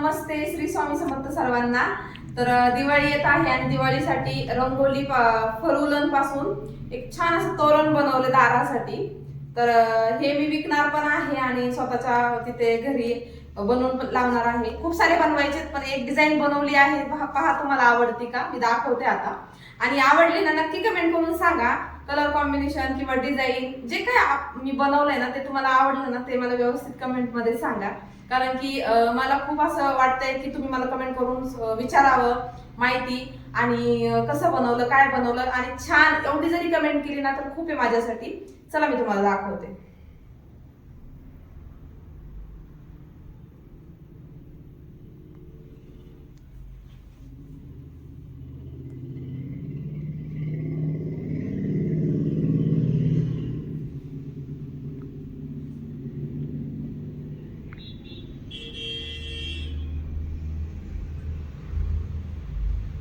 नमस्ते श्री स्वामी समर्थ सर्वांना. तर दिवाळी येत आहे आणि दिवाळीसाठी रंगोली फरुलनपासून एक छान असं तोरण बनवलं दारासाठी. तर हे मी विकणार पण आहे आणि स्वतःच्या तिथे घरी बनवून लावणार आहे. खूप सारे बनवायचे पण एक डिझाईन बनवली आहे. पहा तुम्हाला आवडती का? मी दाखवते आता. आणि आवडली ना नक्की कमेंट करून सांगा. कलर कॉम्बिनेशन किंवा डिझाईन जे काय मी बनवलंय ना ते तुम्हाला आवडलं ना ते मला व्यवस्थित कमेंटमध्ये सांगा. कारण की मला खूप असं वाटतंय की तुम्ही मला कमेंट करून विचारावं माहिती. आणि कसं बनवलं काय बनवलं आणि छान एवढी जरी कमेंट केली ना तर खूप आहे माझ्यासाठी. चला मी तुम्हाला दाखवते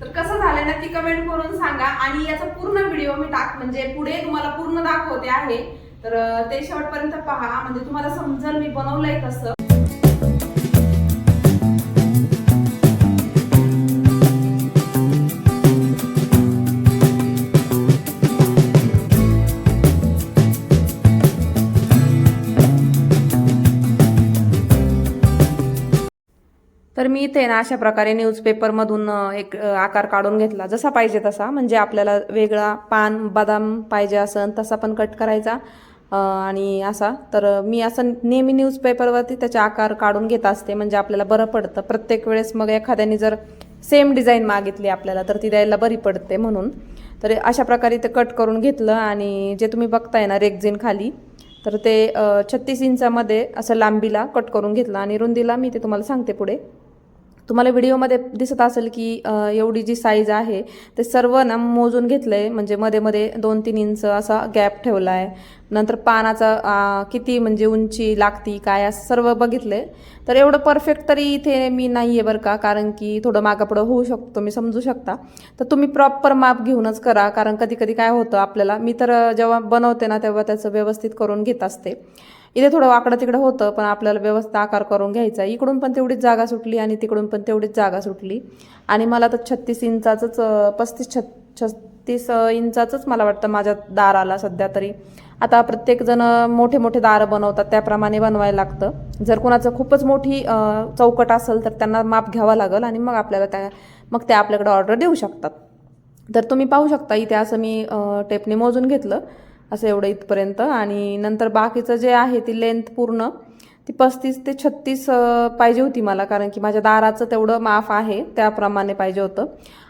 तर कसं झालं नक्की कमेंट करून सांगा आणि याचा पूर्ण व्हिडिओ मी टाक म्हणजे पुढे तुम्हाला पूर्ण दाखवते आहे. तर ते शेवटपर्यंत पहा. म्हणजे तुम्हाला समजेल मी बनवलंय कसं तर मी इथे ना अशा प्रकारे न्यूजपेपरमधून एक आकार काढून घेतला. जसा पाहिजे तसा. म्हणजे आपल्याला वेगळा पान बदाम पाहिजे असं तसा पण कट करायचा. आणि असा. तर मी असं नेहमी न्यूजपेपरवरती त्याचे आकार काढून घेत असते. म्हणजे आपल्याला बरं पडतं. प्रत्येक वेळेस मग एखाद्याने जर सेम डिझाईन मागितली आपल्याला तर ती द्यायला बरी पडते म्हणून. तर अशा प्रकारे ते कट करून घेतलं. आणि जे तुम्ही बघताय ना रेक्झिन खाली तर ते छत्तीस इंचामध्ये असं लांबीला कट करून घेतलं. आणि रुंदीला मी ते तुम्हाला सांगते पुढे. तुम्हाला व्हिडिओमध्ये दिसत असेल की एवढी जी साईज आहे ते सर्व ना मोजून घेतलं आहे म्हणजे मध्ये मध्ये दोन तीन इंच असा गॅप ठेवला आहे नंतर पानाचा किती म्हणजे उंची लागती काय असं सर्व बघितलं आहे तर एवढं परफेक्ट तरी इथे मी नाही आहे बरं का कारण की थोडं मागापुढं होऊ शकतो मी समजू शकता. तर तुम्ही प्रॉपर माप घेऊनच करा कारण कधी कधी काय होतं आपल्याला. मी तर जेव्हा बनवते ना तेव्हा त्याचं व्यवस्थित करून घेत असते. इथे थोडं वाकडं तिकडं होतं पण आपल्याला व्यवस्थित आकार करून घ्यायचा. इकडून पण तेवढीच जागा सुटली आणि तिकडून पण तेवढीच जागा सुटली. आणि मला तर छत्तीस इंचाचंच पस्तीस छत छत्तीस इंचाचंच मला वाटतं माझ्या दाराला सध्या तरी. आता प्रत्येकजण मोठे मोठे दारं बनवतात त्याप्रमाणे बनवायला लागतं. जर कोणाचं खूपच मोठी चौकट असेल तर त्यांना माप घ्यावं लागेल आणि मग आपल्याला त्या मग ते आपल्याकडे ऑर्डर देऊ शकतात. तर तुम्ही पाहू शकता इथे असं मी टेपने मोजून घेतलं. असं एवढं इथपर्यंत. आणि नंतर बाकीचं जे आहे ती लेंथ पूर्ण ती पस्तीस ते छत्तीस पाहिजे होती मला कारण की माझ्या दाराचं तेवढं माफ आहे त्याप्रमाणे पाहिजे होतं.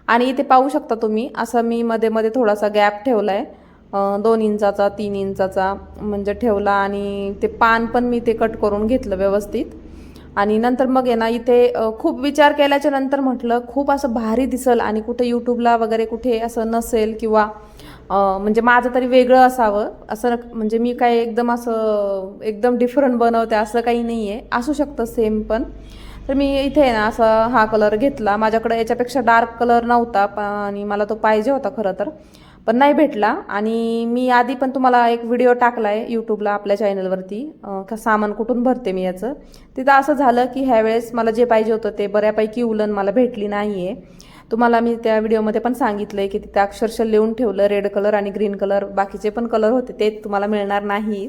आणि इथे पाहू शकता तुम्ही असं मी मध्ये मध्ये थोडासा गॅप ठेवला आहे दोन इंचाचा तीन इंचाचा म्हणजे ठेवला आणि ते पान पण मी ते कट करून घेतलं व्यवस्थित. आणि नंतर मग आहे ना इथे खूप विचार केल्याच्यानंतर म्हटलं खूप असं भारी दिसल आणि कुठे यूट्यूबला वगैरे कुठे असं नसेल किंवा म्हणजे माझं तरी वेगळं असावं. असं म्हणजे मी काय एकदम असं एकदम डिफरंट बनवते असं काही नाही आहे असू शकतं सेम पण. तर मी इथे आहे ना असं हा कलर घेतला. माझ्याकडे याच्यापेक्षा डार्क कलर नव्हता आणि मला तो पाहिजे होता खरं तर. पण नाही भेटला. आणि मी आधी पण तुम्हाला एक व्हिडिओ टाकला आहे यूट्यूबला आपल्या चॅनलवरती का सामान कुठून भरते मी याचं. तिथं असं झालं की ह्यावेळेस मला जे पाहिजे होतं ते बऱ्यापैकी उलन मला भेटली नाही आहे तुम्हाला मी त्या व्हिडिओमध्ये पण सांगितलं आहे की तिथे अक्षरशः लिहून ठेवलं रेड कलर आणि ग्रीन कलर बाकीचे पण कलर होते ते तुम्हाला मिळणार नाही.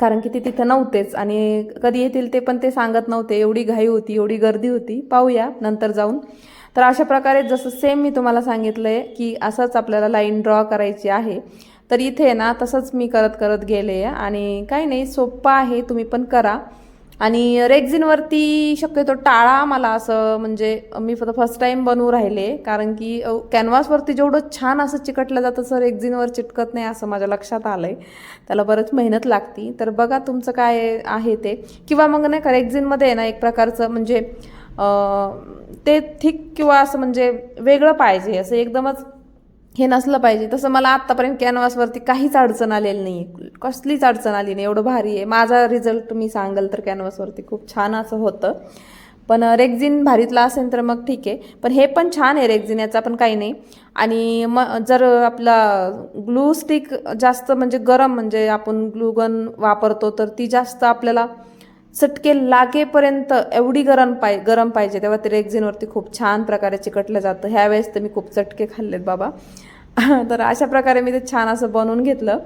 कारण की ते तिथं नव्हतेच आणि कधी येतील ते पण ते सांगत नव्हते. एवढी घाई होती एवढी गर्दी होती. पाहूया नंतर जाऊन. तर अशा प्रकारे जसं सेम मी तुम्हाला सांगितलं आहे की असंच आपल्याला लाईन ड्रॉ करायची आहे. तर इथे ना तसंच मी करत करत गेले आणि काही नाही सोप्पं आहे तुम्ही पण करा. आणि रेक्झिनवरती शक्यतो टाळा मला असं म्हणजे मी फक्त फर्स्ट टाईम बनवू राहिले कारण की कॅनव्हासवरती जेवढं छान असं चिकटलं जातं असं रेक्झिनवर चिटकत नाही असं माझ्या लक्षात आलं आहे त्याला बरंच मेहनत लागती. तर बघा तुमचं काय आहे ते. किंवा मग नाही का रेक्झिनमध्ये आहे ना एक प्रकारचं म्हणजे ते थिक किंवा असं म्हणजे वेगळं पाहिजे. असं एकदमच हे नसलं पाहिजे. तसं मला आत्तापर्यंत कॅनव्हासवरती काहीच अडचण आलेली नाही कसलीच अडचण आली नाही. एवढं भारी आहे. माझा रिझल्ट तुम्ही सांगाल तर कॅनव्हासवरती खूप छान असं होतं. पण रेग्झिन भारीतला असेल तर मग ठीक आहे. पण हे पण छान आहे रेग्झिन याचा पण काही नाही. आणि मग जर आपला ग्लू स्टिक जास्त म्हणजे गरम म्हणजे आपण ग्लूगन वापरतो तर ती जास्त आपल्याला चटके लागेपर्यंत एवढी गरम पाय गरम पाहिजे. तेव्हा ते रेक्झिनवरती खूप छान प्रकारे चिकटलं जातं. ह्यावेळेस तर मी खूप चटके खाल्लेत बाबा. तर अशा प्रकारे मी ते छान असं बनवून घेतलं.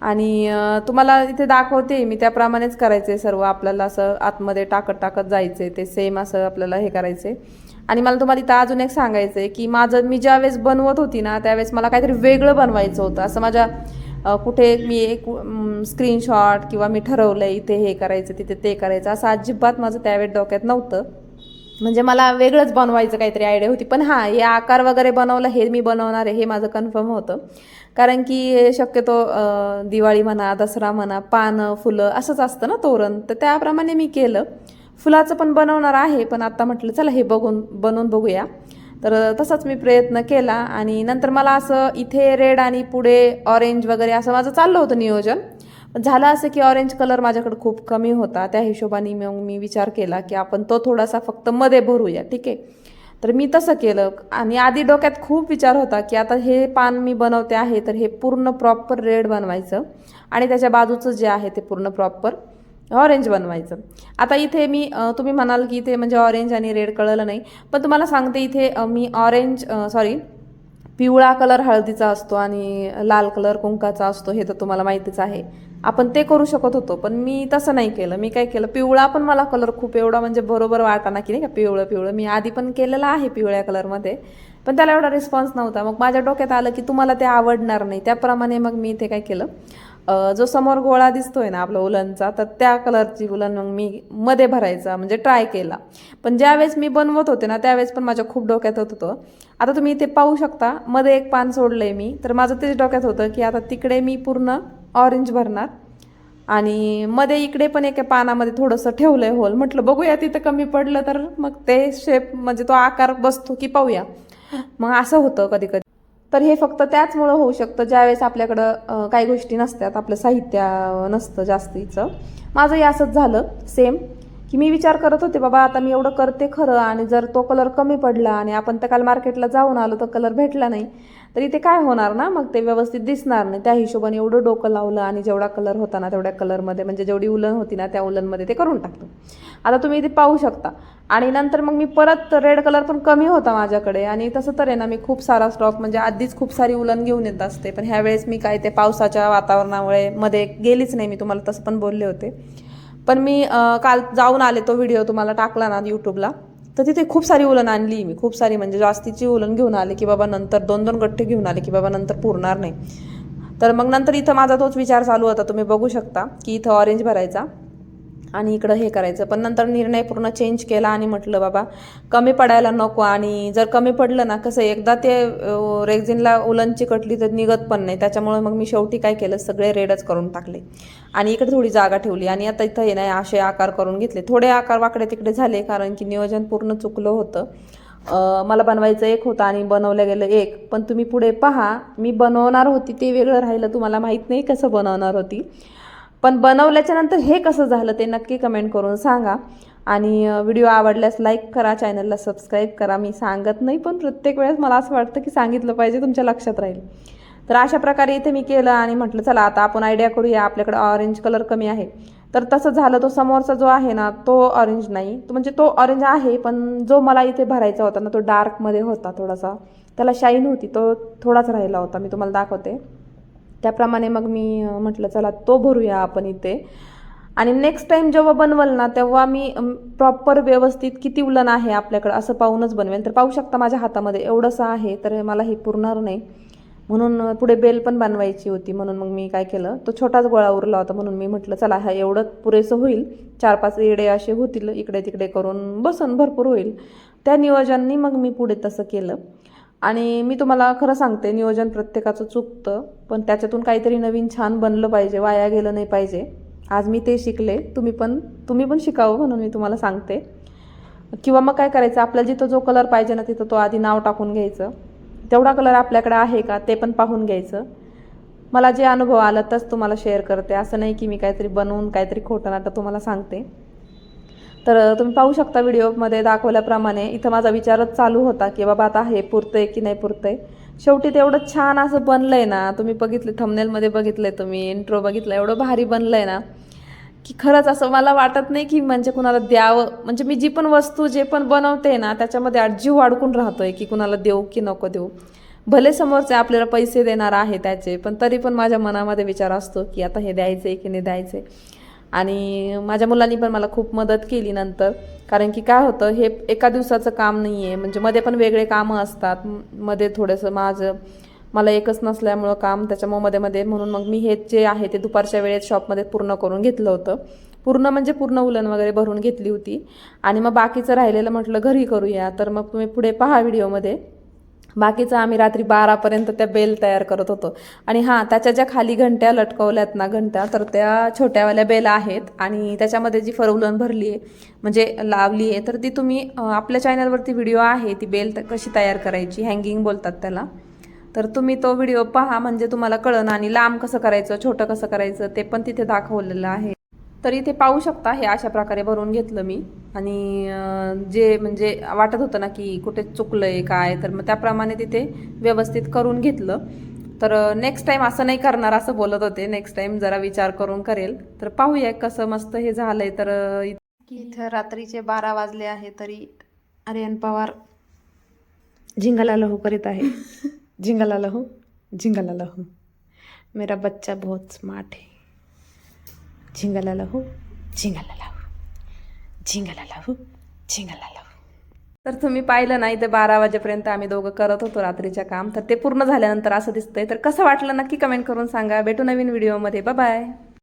आणि तुम्हाला इथे दाखवते मी. त्याप्रमाणेच करायचे सर्व. आपल्याला असं आतमध्ये टाकत टाकत जायचे. ते सेम असं आपल्याला हे करायचे. आणि मला तुम्हाला इथं अजून एक सांगायचं आहे की माझं मी ज्यावेळेस बनवत होती ना त्यावेळेस मला काहीतरी वेगळं बनवायचं होतं. असं माझ्या कुठे मी एक स्क्रीनशॉट किंवा मी ठरवलं इथे हे करायचं तिथे ते करायचं असं अजिबात माझं त्यावेळेस डोक्यात नव्हतं. म्हणजे मला वेगळंच बनवायचं काहीतरी आयडिया होती. पण हां हे आकार वगैरे बनवलं हे मी बनवणार आहे हे माझं कन्फर्म होतं. कारण की शक्यतो दिवाळी म्हणा दसरा म्हणा पानं फुलं असंच असतं ना तोरण. तर त्याप्रमाणे मी केलं. फुलाचं पण बनवणार आहे पण आत्ता म्हटलं चला हे बघून बनवून बघूया. तर तसाच मी प्रयत्न केला आणि नंतर मला असं इथे रेड आणि पुढे ऑरेंज वगैरे असं माझं चाललं होतं नियोजन. झालं असं की ऑरेंज कलर माझ्याकडे खूप कमी होता. त्या हिशोबाने मग मी विचार केला की आपण तो थोडासा फक्त मध्ये भरूया ठीक आहे? तर मी तसं केलं आणि आधी डोक्यात खूप विचार होता की आता हे पान मी बनवते आहे तर हे पूर्ण प्रॉपर रेड बनवायचं आणि त्याच्या बाजूचं जे आहे ते पूर्ण प्रॉपर ऑरेंज बनवायचं. आता इथे मी तुम्ही म्हणाल की इथे म्हणजे ऑरेंज आणि रेड कळलं नाही पण तुम्हाला सांगते इथे मी ऑरेंज सॉरी पिवळा कलर हळदीचा असतो आणि लाल कलर कुंकाचा असतो हे तर तुम्हाला माहितीच आहे. आपण ते करू शकत होतो पण मी तसं नाही केलं. मी काय केलं पिवळा पण मला कलर खूप एवढा म्हणजे बरोबर वाटाना की नाही का पिवळं पिवळं. मी आधी पण केलेलं आहे पिवळ्या कलरमध्ये पण त्याला एवढा रिस्पॉन्स नव्हता. मग माझ्या डोक्यात आलं की तुम्हाला ते आवडणार नाही. त्याप्रमाणे मग मी इथे काय केलं जो समोर गोळा दिसतोय ना आपला उलनचा तर त्या कलरची उलन मग मी मध्ये भरायचा म्हणजे ट्राय केला. पण ज्यावेळेस मी बनवत होते ना त्यावेळेस पण माझ्या खूप डोक्यात होत होतं. आता तुम्ही इथे पाहू शकता मध्ये एक पान सोडलंय मी. तर माझं तेच डोक्यात होतं की आता तिकडे मी पूर्ण ऑरेंज भरणार. आणि मध्ये इकडे पण एका पानामध्ये थोडंसं ठेवलंय होल म्हटलं बघूया तिथं कमी पडलं तर मग ते शेप म्हणजे तो आकार बसतो की पाहूया. मग असं होतं कधी कधी तर हे फक्त त्याचमुळं होऊ शकतं ज्यावेळेस आपल्याकडं काही गोष्टी नसतात आपलं साहित्य नसतं जास्तीचं. माझंही असंच झालं सेम की मी विचार करत होते बाबा आता मी एवढं करते खरं आणि जर तो कलर कमी पडला आणि आपण तर काल मार्केटला जाऊन आलो तर कलर भेटला नाही तर इथे काय होणार ना? मग ते व्यवस्थित दिसणार नाही. त्या हिशोबाने एवढं डोकं लावलं आणि जेवढा कलर होता ना तेवढ्या कलरमध्ये म्हणजे जेवढी उलन होती ना त्या उलनमध्ये ते करून टाकलं. आता तुम्ही इथे पाहू शकता. आणि नंतर मग मी परत रेड कलर पण कमी होता माझ्याकडे. आणि तसं तर आहे ना मी खूप सारा स्टॉक म्हणजे आधीच खूप सारी उलन घेऊन येत असते. पण ह्यावेळेस मी काय ते पावसाच्या वातावरणामुळे मध्ये गेलीच नाही मी तुम्हाला तसं पण बोलले होते. पण मी काल जाऊन आले तो व्हिडिओ तुम्हाला टाकला ना यूट्यूबला तर तिथे खूप सारी उलन आणली मी. खूप सारी म्हणजे जास्तीची उलन घेऊन आले की बाबा नंतर दोन दोन गठ्ठे घेऊन आले की बाबा नंतर पुरणार नाही. तर मग नंतर इथं माझा तोच विचार चालू होता तुम्ही बघू शकता की इथं ऑरेंज भरायचा. आणि इकडं हे करायचं. पण नंतर निर्णय पूर्ण चेंज केला आणि म्हटलं बाबा कमी पडायला नको आणि जर कमी पडलं ना कसं एकदा ते रेग्झिनला रेक्झिनला उलनची कटली तर निघत पण नाही. त्याच्यामुळे मग मी शेवटी काय केलं सगळे रेडच करून टाकले. आणि इकडे थोडी जागा ठेवली आणि आता इथं हे नाही असे आकार करून घेतले. थोडे आकार वाकडे तिकडे झाले कारण की नियोजन पूर्ण चुकलं होतं. मला बनवायचं एक होतं आणि बनवलं गेलं एक. पण तुम्ही पुढे पहा मी बनवणार होती ते वेगळं राहिलं. तुम्हाला माहीत नाही कसं बनवणार होती. पण बनवल्याच्या नंतर हे कसं झालं ते नक्की कमेंट करून सांगा. आणि व्हिडिओ आवडल्यास लाईक करा चॅनलला सबस्क्राईब करा. मी सांगत नाही पण प्रत्येक वेळेस मला असं वाटतं की सांगितलं पाहिजे तुमच्या लक्षात राहील. तर अशा प्रकारे इथे मी केलं आणि म्हटलं चला आता आपण आयडिया करूया. आपल्याकडे ऑरेंज कलर कमी आहे. तर तसं झालं तो समोरचा जो आहे ना तो ऑरेंज नाही. तो म्हणजे तो ऑरेंज आहे पण जो मला इथे भरायचा होता ना तो डार्कमध्ये होता थोडासा. त्याला शाईन होती तो थोडाच राहिला होता. मी तुम्हाला दाखवते. त्याप्रमाणे मग मी म्हटलं चला तो भरूया आपण इथे. आणि नेक्स्ट टाईम जेव्हा बनवल ना तेव्हा मी प्रॉपर व्यवस्थित किती उलन आहे आपल्याकडं असं पाहूनच बनवेल तर पाहू शकता माझ्या हातामध्ये एवढंसं आहे तर मला हे पुरणार नाही. म्हणून पुढे बेल पण बनवायची होती म्हणून मग मी काय केलं तो छोटाच गोळा उरला होता म्हणून मी म्हटलं चला हा एवढं पुरेसं होईल. चार पाच येडे असे होतील इकडे तिकडे करून बसन भरपूर होईल. त्या नियोजनाने मग मी पुढे तसं केलं. आणि मी तुम्हाला खरं सांगते नियोजन प्रत्येकाचं चुकतं पण त्याच्यातून काहीतरी नवीन छान बनलं पाहिजे वाया गेलं नाही पाहिजे. आज मी ते शिकले तुम्ही पण तुम्ही पण शिकावं म्हणून मी तुम्हाला सांगते. किंवा मग काय करायचं आपल्याला जिथं जो कलर पाहिजे ना तिथं तो आधी नाव टाकून घ्यायचं. तेवढा कलर आपल्याकडे आहे का ते पण पाहून घ्यायचं. मला जे अनुभव आला तच तुम्हाला शेअर करते. असं नाही की मी काहीतरी बनवून काहीतरी खोटं नाटं तुम्हाला सांगते. तर तुम्ही पाहू शकता व्हिडिओमध्ये दाखवल्याप्रमाणे इथं माझा विचारच चालू होता की बाबा आता हे पुरतंय की नाही पुरतंय. शेवटी तेवढं छान असं बनलंय ना तुम्ही बघितले बघितलं बघितलंय तुम्ही इंट्रो बघितलं एवढं भारी बनलंय ना की खरंच असं मला वाटत नाही की म्हणजे कुणाला द्यावं म्हणजे मी जी पण वस्तू जे पण बनवते ना त्याच्यामध्ये अडजीव वाढकून राहतो राहतोय की कुणाला देऊ की नको देऊ. भले समोरचे आपल्याला पैसे देणार आहे त्याचे पण तरी पण माझ्या मनामध्ये विचार असतो की आता हे द्यायचं आहे की नाही द्यायचं आहे आणि माझ्या मुलांनी पण मला खूप मदत केली नंतर. कारण की काय होतं हे एका दिवसाचं काम नाही आहे म्हणजे मध्ये पण वेगळे कामं असतात. मध्ये थोडंसं माझं मला एकच नसल्यामुळं काम त्याच्यामुळे मध्ये मध्ये म्हणून मग मी हे जे आहे ते दुपारच्या वेळेत शॉपमध्ये पूर्ण करून घेतलं होतं. पूर्ण म्हणजे पूर्ण उलन वगैरे भरून घेतली होती. आणि मग बाकीचं राहिलेलं म्हटलं घरी करूया. तर मग तुम्ही पुढे पहा व्हिडिओमध्ये. बाकीचं आम्ही रात्री बारापर्यंत त्या बेल तयार करत होतो. आणि हां त्याच्या ज्या खाली घंट्या लटकवल्यात ना घंट्या तर त्या छोट्यावाल्या बेल आहेत आणि त्याच्यामध्ये जी फरवलन भरली आहे म्हणजे लावली आहे तर ती तुम्ही आपल्या चॅनलवरती व्हिडिओ आहे ती बेल त- कशी तयार करायची हँगिंग बोलतात त्याला. तर तुम्ही तो व्हिडिओ पहा म्हणजे तुम्हाला कळन आणि लांब कसं करायचं छोटं कसं करायचं ते पण तिथे दाखवलेलं आहे. तर इथे पाहू शकता हे अशा प्रकारे भरून घेतलं मी. आणि जे म्हणजे वाटत होतं ना की कुठे चुकलंय काय तर मग त्याप्रमाणे तिथे व्यवस्थित करून घेतलं. तर नेक्स्ट टाइम असं नाही करणार असं बोलत होते. नेक्स्ट टाइम जरा विचार करून करेल. तर पाहूया कसं मस्त हे झालंय. तर इथं रात्रीचे बारा वाजले आहे तरी आर्यन पवार झिंगाला लहू करीत आहे. झिंगाला लहू झिंगाला लहू. मेरा बच्चा बहुत स्मार्ट है. झिंगाला लावू झिंगाला लावू झिंगाला लावू झिंगाला लावू तर तुम्ही पाहिलं नाही ते बारा वाजेपर्यंत आम्ही दोघं करत होतो रात्रीच्या काम. तर ते पूर्ण झाल्यानंतर असं दिसतंय. तर कसं वाटलं नक्की कमेंट करून सांगा. भेटू नवीन व्हिडिओमध्ये बाय